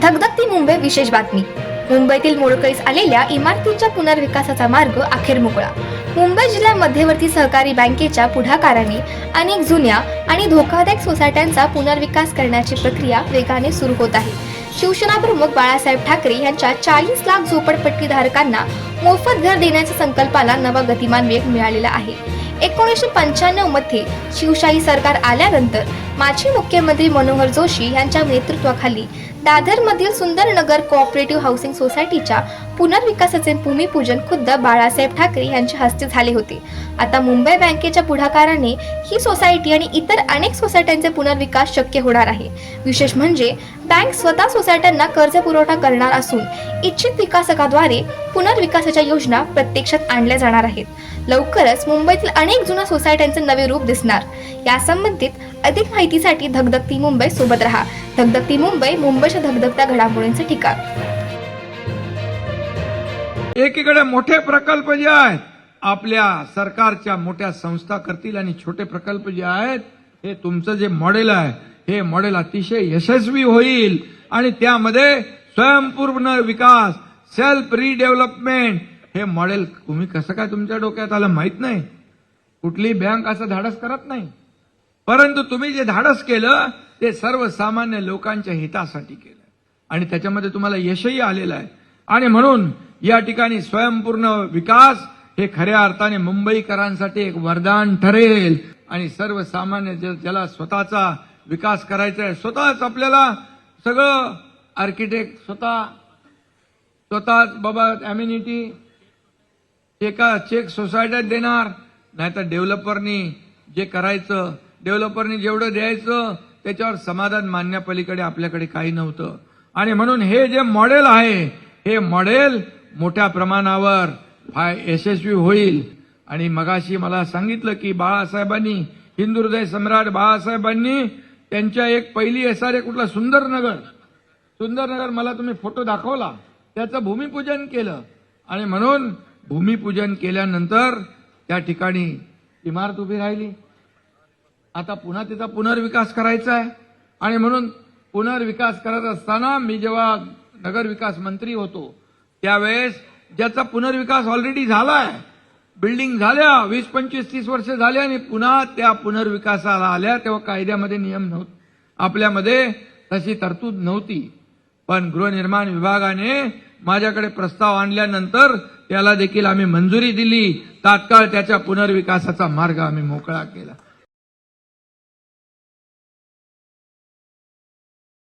धगधगती मुंबई विशेष बातमी. मुंबईतील मोडकळीस आलेल्या इमारतींच्या पुनर्विकासाचा मार्ग अखेर मोकळा. मुंबई जिल्हा मध्यवर्ती सहकारी बँकेच्या पुढाकाराने अनेक जुन्या आणि धोकादायक सोसायट्यांचा पुनर्विकास करण्याची प्रक्रिया वेगाने सुरू होत आहे. शिवसेना प्रमुख बाळासाहेब ठाकरे यांच्या चाळीस लाख झोपडपट्टी धारकांना मोफत घर देण्याच्या संकल्पाला नवा गतिमान वेग मिळालेला आहे. एकोणीसशे पंच्याण्णवमध्ये शिवशाही सरकार आल्यानंतर माजी मुख्यमंत्री मनोहर जोशी यांच्या नेतृत्वाखाली दादरमधील सुंदरनगर कोऑपरेटिव्ह हाऊसिंग सोसायटीच्या पुनर्विकासाचे भूमिपूजन खुद्द बाळासाहेब ठाकरे यांच्या हस्ते झाले होते. आता मुंबई बँकेच्या पुढाकाराने ही सोसायटी आणि इतर अनेक सोसायट्यांचे पुनर्विकास शक्य होणार आहे. विशेष म्हणजे बँक स्वतः सोसायट्यांना कर्ज पुरवठा करणार असून इच्छित विकासकाद्वारे पुनर्विकासाच्या योजना प्रत्यक्षात आणल्या जाणार आहेत. लवकरच मुंबईतील अनेक जुन्या सोसायट्यांचे नवे रूप दिसणार. यासंबंधित अधिक माहितीसाठी धगधगती मुंबई सोबत राहा. धगधगती मुंबई मुंबईच्या धगधगत्या घडामोडींचं ठिकाण. एकीकडे मोठे प्रकल्प जे आहेत आपल्या सरकारच्या मोठ्या संस्था करतील आणि छोटे प्रकल्प जे आहेत हे तुमचं जे मॉडेल आहे हे मॉडेल अतिशय यशस्वी होईल. आणि त्यामध्ये स्वयंपूर्ण विकास सेल्फ रिडेव्हलपमेंट हे मॉडेल तुम्ही कसं काय तुमच्या डोक्यात आलं माहीत नाही? कुठली बँक असं धाडस करत नाही. परंतु तुम्ही जे धाडस केलं ते सर्वसामान्य लोकांच्या हितासाठी केलं. आणि त्याच्यामध्ये तुम्हाला यशही आलेलं आहे. आणि म्हणून या ठिकाणी स्वयंपूर्ण विकास हे खऱ्या अर्थाने मुंबईकरांसाठी एक वरदान ठरेल. आणि सर्वसामान्य ज्याला स्वतःचा विकास करायचा आहे स्वतःच आपल्याला सगळं आर्किटेक्ट स्वतः स्वतःच बाबा अम्युनिटी एका चेक सोसायटीत देणार. नाहीतर डेव्हलपरनी जे करायचं डेव्हलपरनी जेवढं द्यायचं त्याच्यावर समाधान मानण्यापलीकडे आपल्याकडे काही नव्हतं. आणि म्हणून हे जे मॉडेल आहे हे मॉडेल मोठ्या प्रमाणावर फाय यशस्वी होईल. आणि मगाशी मला सांगितलं की बाळासाहेबांनी हिंदू हृदय सम्राट बाळासाहेबांनी त्यांच्या एक पहिली एस आर ए कुठला? सुंदरनगर. सुंदरनगर मला तुम्ही फोटो दाखवला. त्याचं भूमिपूजन केलं. आणि म्हणून भूमिपूजन केल्यानंतर त्या ठिकाणी इमारत उभी राहिली. आता पुन्हा तिचा पुनर्विकास करायचा आहे आणि म्हणून पुनर्विकास करत असताना मी जेव्हा नगर विकास मंत्री होतो त्यावेळेस ज्याचा पुनर्विकास ऑलरेडी झाला आहे बिल्डिंग झाल्या वीस पंचवीस तीस वर्ष झाले आणि पुन्हा त्या पुनर्विकासाला आल्या तेव्हा कायद्यामध्ये नियम नव्हते. आपल्यामध्ये तशी तरतूद नव्हती. पण गृहनिर्माण विभागाने माझ्याकडे प्रस्ताव आणल्यानंतर त्याला देखील आम्ही मंजुरी दिली. तात्काळ त्याच्या पुनर्विकासाचा मार्ग आम्ही मोकळा केला.